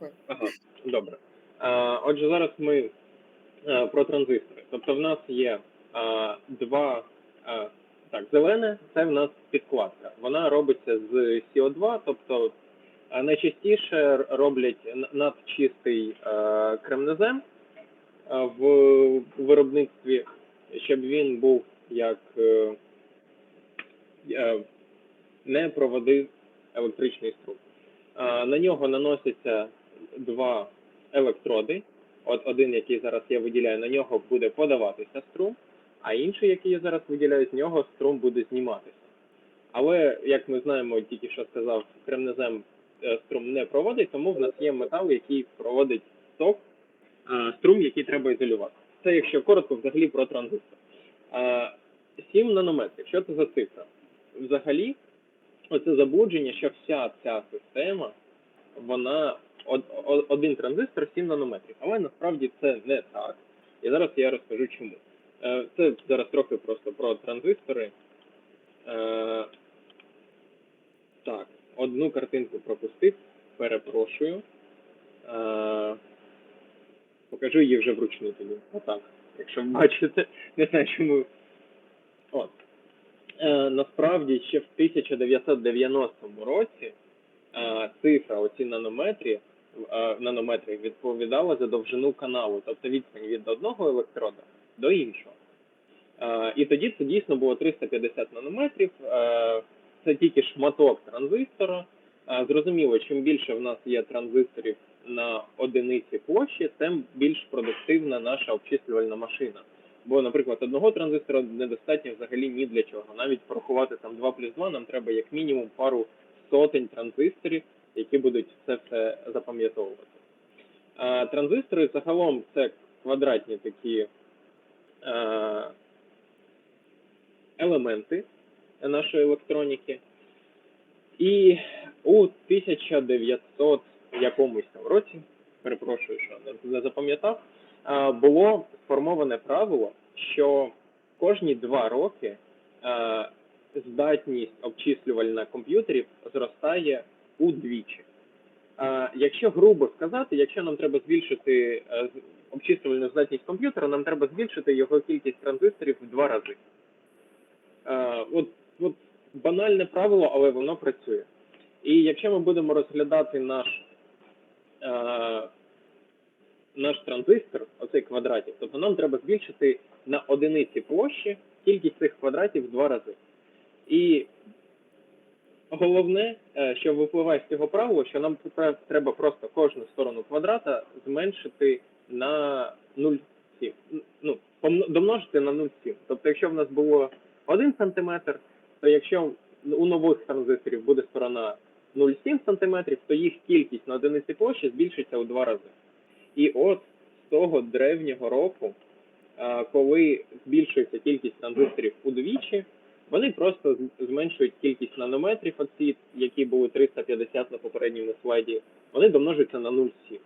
Дякую. Ага, добре. А, отже, зараз ми а, про транзистори. Тобто в нас є а, два. Так, зелене це в нас підкладка. Вона робиться з CO2, тобто найчастіше роблять надчистий кремнезем в виробництві, щоб він був як е, е, не проводив електричний струм. На нього наносяться два електроди. От один, який зараз я виділяю, на нього буде подаватися струм, а інший, який я зараз виділяю, з нього струм буде зніматися. Але, як ми знаємо, тільки що сказав, кремнезем е, струм не проводить, тому в нас є метал, який проводить ток, е, струм, який треба ізолювати. Це якщо коротко взагалі про транзистор. Е, 7 нанометрів. Що це за цифра? Взагалі, оце заблудження, що вся ця система, вона один транзистор 7 нанометрів. Але насправді це не так. І зараз я розкажу чому. Е, Це зараз трохи просто про транзистори. Е, Так, одну картинку пропустив, перепрошую. Е, Покажу її вже вручну тоді. Отак. Якщо бачите, не знаю, чому. От. Насправді ще в 1990 році цифра оці нанометрі, е, нанометри відповідала за довжину каналу, тобто відстань від одного електрода до іншого. Е, і тоді це дійсно було 350 нанометрів. Е, це тільки шматок транзистора. Зрозуміло, чим більше в нас є транзисторів на одиниці площі, тим більш продуктивна наша обчислювальна машина. Бо, наприклад, одного транзистора недостатньо взагалі ні для чого. Навіть порахувати там 2 плюс 2, нам треба як мінімум пару сотень транзисторів, які будуть це все запам'ятовувати. Транзистори загалом це квадратні такі елементи нашої електроніки. І у 1900 якомусь там році, перепрошую, що не запам'ятав, було сформоване правило, що кожні два роки здатність обчислювальна комп'ютерів зростає удвічі. А, Якщо грубо сказати, якщо нам треба збільшити е, обчислювальну здатність комп'ютера, нам треба збільшити його кількість транзисторів в два рази. Е, От, от банальне правило, але воно працює. І якщо ми будемо розглядати наш е, наш транзистор, оцей квадратів, тобто нам треба збільшити на одиниці площі кількість цих квадратів в два рази. І головне, е, що випливає з цього правила, що нам треба просто кожну сторону квадрата зменшити на 0,7. Ну, домножити на 0,7. Тобто, якщо в нас було 1 см, то якщо у нових транзисторів буде сторона 0,7 см, то їх кількість на одиниці площі збільшиться у два рази. І от з того древнього року, коли збільшується кількість транзисторів удвічі, вони просто зменшують кількість нанометрів, оці, які були 350 на попередньому слайді, вони домножуються на 0,7.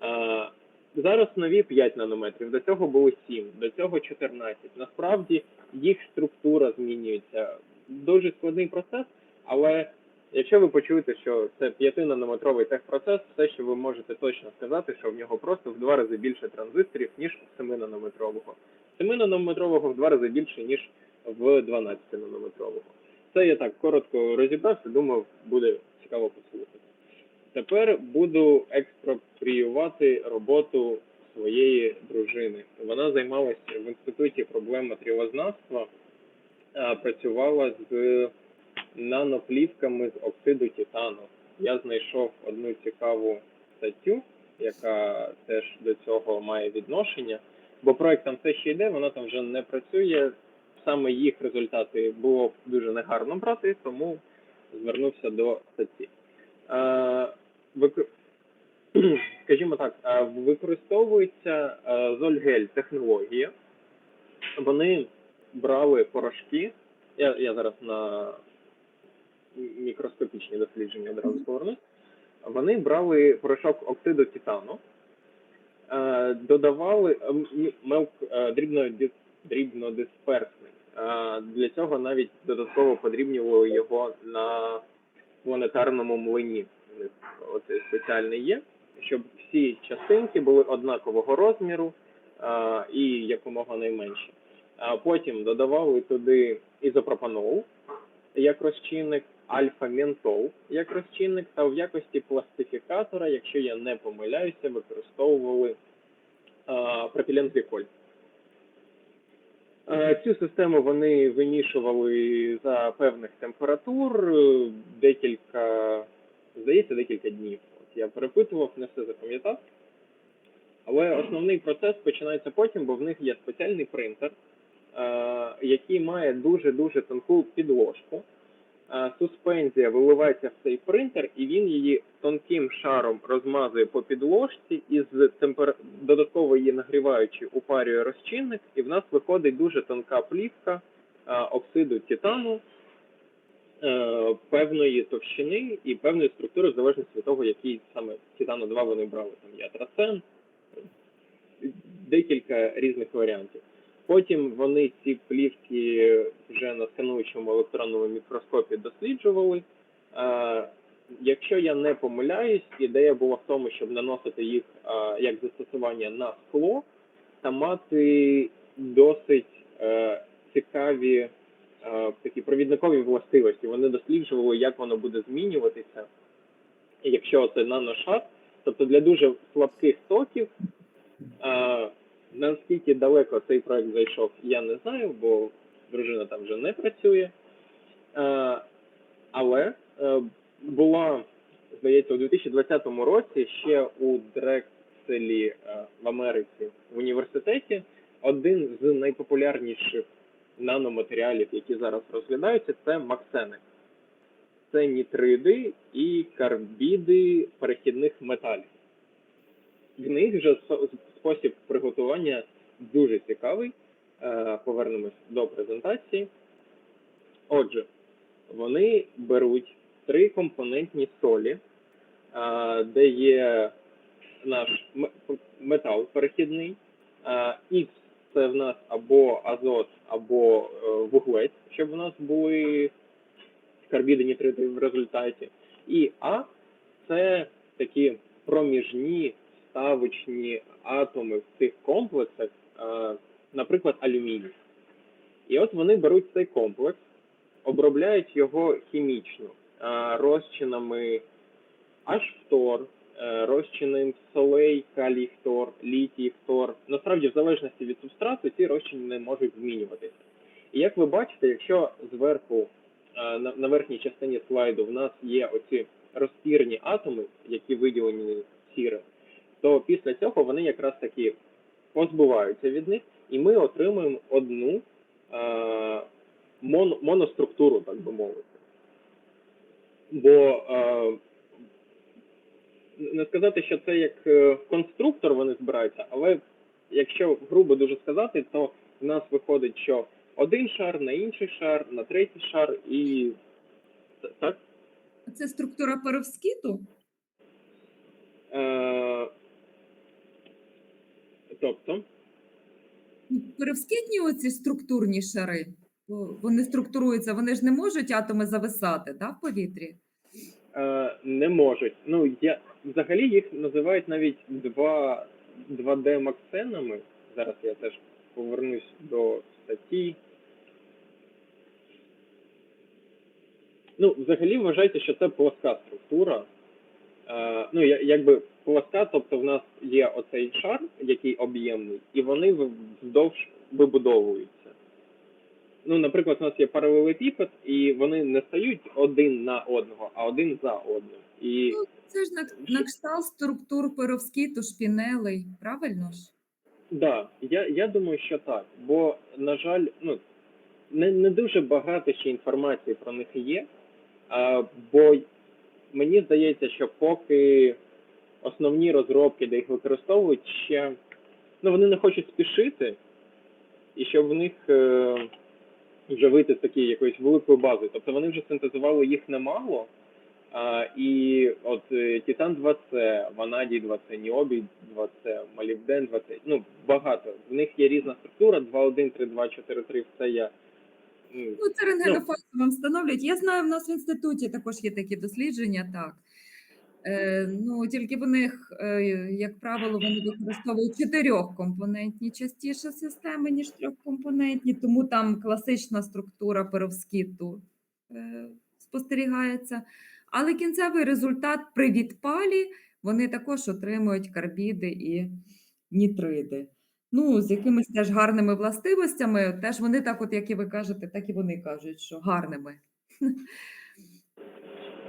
А, Зараз нові 5 нанометрів, до цього було 7, до цього 14. Насправді їх структура змінюється. Дуже складний процес, але Якщо ви почуєте, що це 5-нанометровий техпроцес, все, що ви можете точно сказати, що в нього просто в два рази більше транзисторів, ніж у 7-нанометрового. 7-нанометрового в два рази більше, ніж в 12-нанометрового. Це я так коротко розібрався, думав, буде цікаво послухати. Тепер буду експропріювати роботу своєї дружини. Вона займалася в інституті проблем матеріалознавства, працювала з наноплівками з оксиду титану. Я знайшов одну цікаву статтю, яка теж до цього має відношення, бо проект там все ще йде, вона там вже не працює. Саме їх результати було б дуже негарно брати, тому звернувся до статті. Е, викр- Скажімо так, е, використовується е, Зольгель технологія. Вони брали порошки. Я, я зараз на мікроскопічні дослідження одразу повернусь. Вони брали порошок оксиду титану, додавали мелк дрібно, дис- дрібнодисперсний. Для цього навіть додатково подрібнювали його на планетарному млині. Оце спеціальний є. щоб всі частинки були однакового розміру і якомога найменші. А потім додавали туди ізопропанол як розчинник, альфа-ментол як розчинник, та в якості пластифікатора, якщо я не помиляюся, використовували пропіленгліколь. Е, Цю систему вони вимішували за певних температур е, декілька, здається, декілька днів. От я перепитував, не все запам'ятав. Але основний процес починається потім, бо в них є спеціальний принтер, е, який має дуже-дуже тонку підложку. Суспензія виливається в цей принтер, і він її тонким шаром розмазує по підложці і темпер... додатково її нагріваючи упарює розчинник, і в нас виходить дуже тонка плівка оксиду титану е, певної товщини і певної структури, в залежності від того, який саме титану 2 вони брали. Там є атрацен, декілька різних варіантів. Потім вони ці плівки вже на скануючому електронному мікроскопі досліджували. Е, Якщо я не помиляюсь, ідея була в тому, щоб наносити їх е, як застосування на скло та мати досить е, цікаві такі провідникові властивості. Вони досліджували, як воно буде змінюватися, якщо це наношар. Тобто для дуже слабких токів наскільки далеко цей проект зайшов, я не знаю, бо дружина там вже не працює. Е, але е, була, здається, у 2020 році ще у Дрекселі е, в Америці в університеті один з найпопулярніших наноматеріалів, які зараз розглядаються, це максени. Це нітриди і карбіди перехідних металів. В них вже спосіб приготування дуже цікавий. Е, Повернемось до презентації. Отже, вони беруть три компонентні солі, е, де є наш метал перехідний. Е, X це в нас або азот, або е, вуглець, щоб в нас були карбіди, нітриди в результаті. І А це такі проміжні ставочні атоми в цих комплексах, наприклад, алюміній. І от вони беруть цей комплекс, обробляють його хімічно розчинами H-фтор, е, розчином солей, калій-фтор, літій-фтор. Насправді, в залежності від субстрату, ці розчини можуть змінюватися. І як ви бачите, якщо зверху е, на верхній частині слайду в нас є оці розпірні атоми, які виділені сірим, то після цього вони якраз таки позбуваються від них, і ми отримуємо одну е, мон, моноструктуру, так би мовити. Бо е, не сказати, що це як е, конструктор вони збираються, але якщо грубо дуже сказати, то в нас виходить, що один шар на інший шар, на третій шар і так. Це структура перовскіту? Е, тобто, Перовскітні оці структурні шари, вони структуруються, вони ж не можуть атоми зависати да, в повітрі. Е, не можуть. Ну, я взагалі їх називають навіть 2, 2D максенами. Зараз я теж повернусь до статті. Ну, взагалі вважайте, що це плоска структура. Е, ну, я- якби плоска, тобто в нас є оцей шар, який об'ємний, і вони вздовж вибудовуються. Ну, наприклад, у нас є паралелепіпед, і вони не стають один на одного, а один за одним. І Ну, це ж на, на кшталт структур перовскіту, шпінелей, правильно ж? Да, я, я думаю, що так. Бо, на жаль, ну не, не дуже багато ще інформації про них є. А, бо мені здається, що поки основні розробки, де їх використовують, ще ну вони не хочуть спішити, і щоб в них е, вже вийти з такої якоїсь великої бази. Тобто вони вже синтезували їх немало. А, і от Титан 2C, Ванадій 2C, Ніобій 2C, Молібден 2C, ну багато. В них є різна структура, 2.1, 3.2, 4.3, все я. Ну, це рентгенофазу вам встановлюють. Я знаю, в нас в інституті також є такі дослідження, так. Е, ну, тільки в них, е, як правило, вони використовують чотирьохкомпонентні частіше системи, ніж трьохкомпонентні, тому там класична структура перовскіту е, спостерігається. Але кінцевий результат при відпалі вони також отримують карбіди і нітриди. Ну, з якимись теж гарними властивостями, теж вони так, от як і ви кажете, так і вони кажуть, що гарними.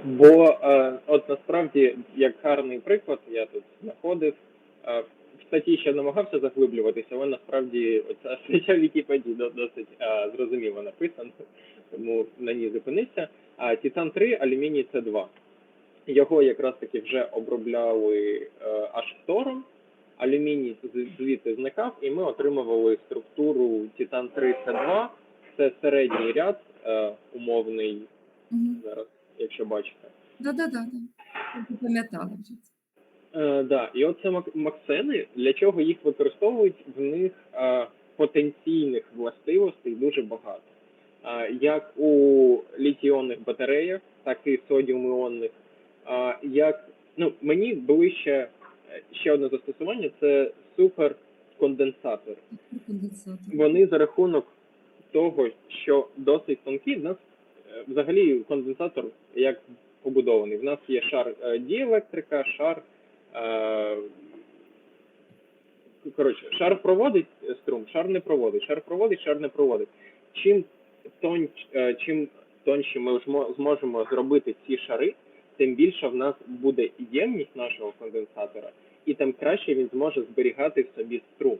Бо е, от насправді, як гарний приклад, я тут знаходив. Е, в статті ще намагався заглиблюватися, але насправді оця стаття Вікіпедії досить е, зрозуміло написана, тому на ній зупинився. А Титан 3, алюміній С2. Його якраз таки вже обробляли е, аж фтором. Алюміній звідти зникав, і ми отримували структуру Титан 3 С2. Це середній ряд, е, умовний зараз, якщо бачите. Да-да-да. Я Пам'ятала вже це. Е, да, і оце максени, для чого їх використовують, в них е, потенційних властивостей дуже багато. Е, як у літіонних батареях, так і содіум-іонних. Е, як, ну, мені ближче ще одне застосування це суперконденсатори. Вони за рахунок того, що досить тонкі, в нас взагалі конденсатор як побудований. В нас є шар е, діелектрика, шар. Е, коротше, шар проводить е, струм, шар не проводить, шар проводить, шар не проводить. Чим тонч, е, чим тонші ми зможемо зробити ці шари, тим більша в нас буде ємність нашого конденсатора, і тим краще він зможе зберігати в собі струм.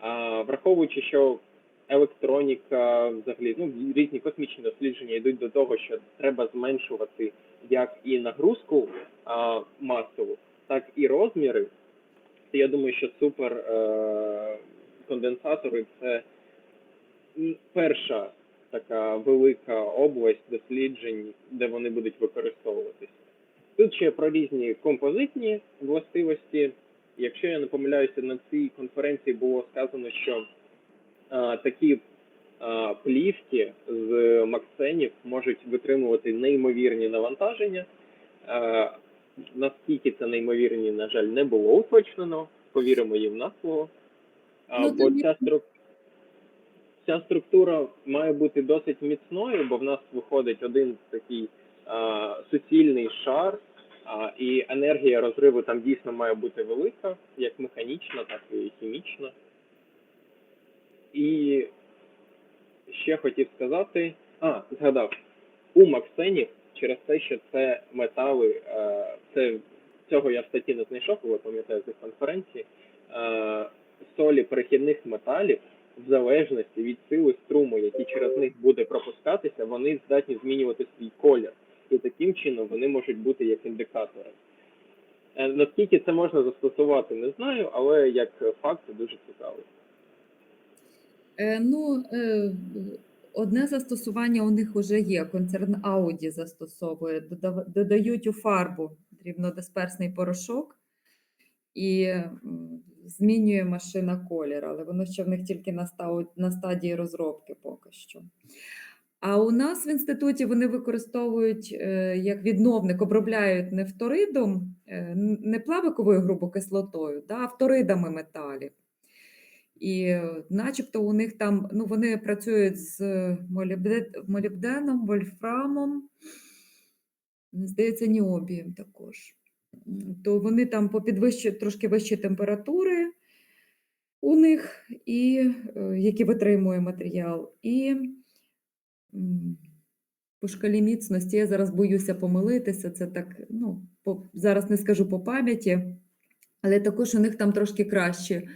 А, враховуючи, що електроніка, взагалі, ну різні космічні дослідження йдуть до того, що треба зменшувати як і нагрузку а, масову, так і розміри. Я думаю, що супер е, конденсатори це перша така велика область досліджень, де вони будуть використовуватися. Тут ще про різні композитні властивості. Якщо я не помиляюся, на цій конференції було сказано, що такі а, плівки з максенів можуть витримувати неймовірні навантаження. А, наскільки це неймовірні, на жаль, не було уточнено. Повіримо їм на слово. А, Ну, бо ця, стру... ця структура має бути досить міцною, бо в нас виходить один такий а, суцільний шар, а, і енергія розриву там дійсно має бути велика, як механічна, так і хімічна. І ще хотів сказати, а, згадав, у Максенів через те, що це метали, е, це цього я в статті не знайшов, але пам'ятаю з конференції. Е, солі перехідних металів, в залежності від сили струму, який через них буде пропускатися, вони здатні змінювати свій колір. І таким чином вони можуть бути як індикатори. Е, Наскільки це можна застосувати, не знаю, але як факт це дуже цікавий. Е, ну, е, одне застосування у них вже є. Концерн Audi застосовує, додають у фарбу рівнодисперсний порошок і змінює машина колір, але воно ще в них тільки на, стадії розробки поки що. А у нас в інституті вони використовують е, як відновник, обробляють не фторидом, е, не плавиковою грубокислотою, а фторидами металів. І е, начебто у них там, ну вони працюють з молібденом, вольфрамом, здається, ніобієм також. То вони там по підвищі, трошки вищі температури у них, і, е, які витримує матеріал. І по шкалі міцності, я зараз боюся помилитися, це так, ну, по, зараз не скажу по пам'яті, але також у них там трошки кращі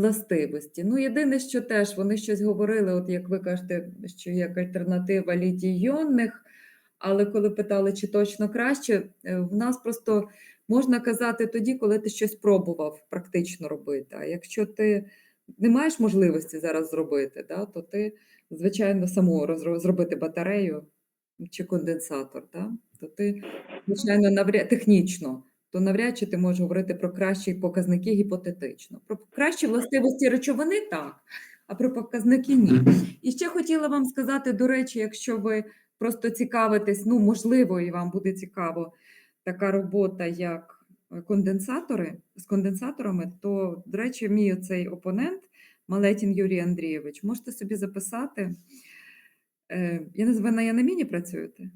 властивості. Ну, єдине, що теж вони щось говорили, от як ви кажете, що як альтернатива літій-йонних, але коли питали, чи точно краще, е, в нас просто можна казати тоді, коли ти щось пробував практично робити. А якщо ти не маєш можливості зараз зробити, да, то ти, звичайно, саму зробити батарею чи конденсатор, да, то ти, звичайно, навряд технічно то навряд чи ти можеш говорити про кращі показники гіпотетично. Про кращі властивості речовини так, а про показники ні. І ще хотіла вам сказати, до речі, якщо ви просто цікавитесь, ну можливо, і вам буде цікаво, така робота, як е, конденсатори з конденсаторами, то, до речі, мій цей опонент Малетін Юрій Андрійович, можете собі записати. Е, Я не знаю, ви на Янаміні працюєте?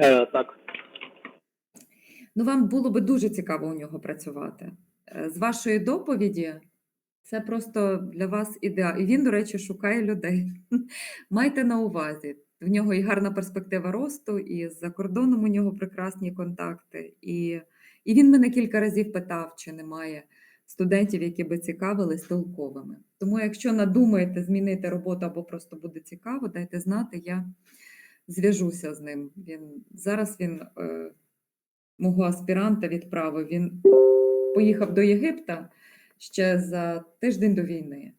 Е, так. Ну, вам було би дуже цікаво у нього працювати. Е, З вашої доповіді це просто для вас ідеал. І він, до речі, шукає людей. Майте на увазі. В нього і гарна перспектива росту, і за кордоном у нього прекрасні контакти. І, і він мене кілька разів питав, чи немає студентів, які би цікавились толковими. Тому, якщо надумаєте змінити роботу або просто буде цікаво, дайте знати, я зв'яжуся з ним. Він зараз він е, мого аспіранта відправив. Він поїхав до Єгипта ще за тиждень до війни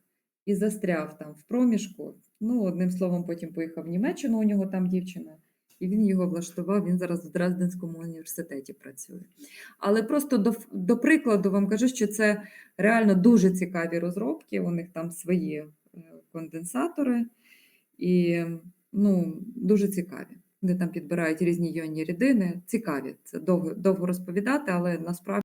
і застряв там в проміжку. Ну, одним словом, потім поїхав в Німеччину, у нього там дівчина, і він його влаштував. Він зараз в Дрезденському університеті працює. Але просто до, до прикладу вам кажу, що це реально дуже цікаві розробки. У них там свої е, конденсатори, і ну, дуже цікаві. Вони там підбирають різні йонні рідини. Цікаві. Це довго, довго розповідати, але насправді.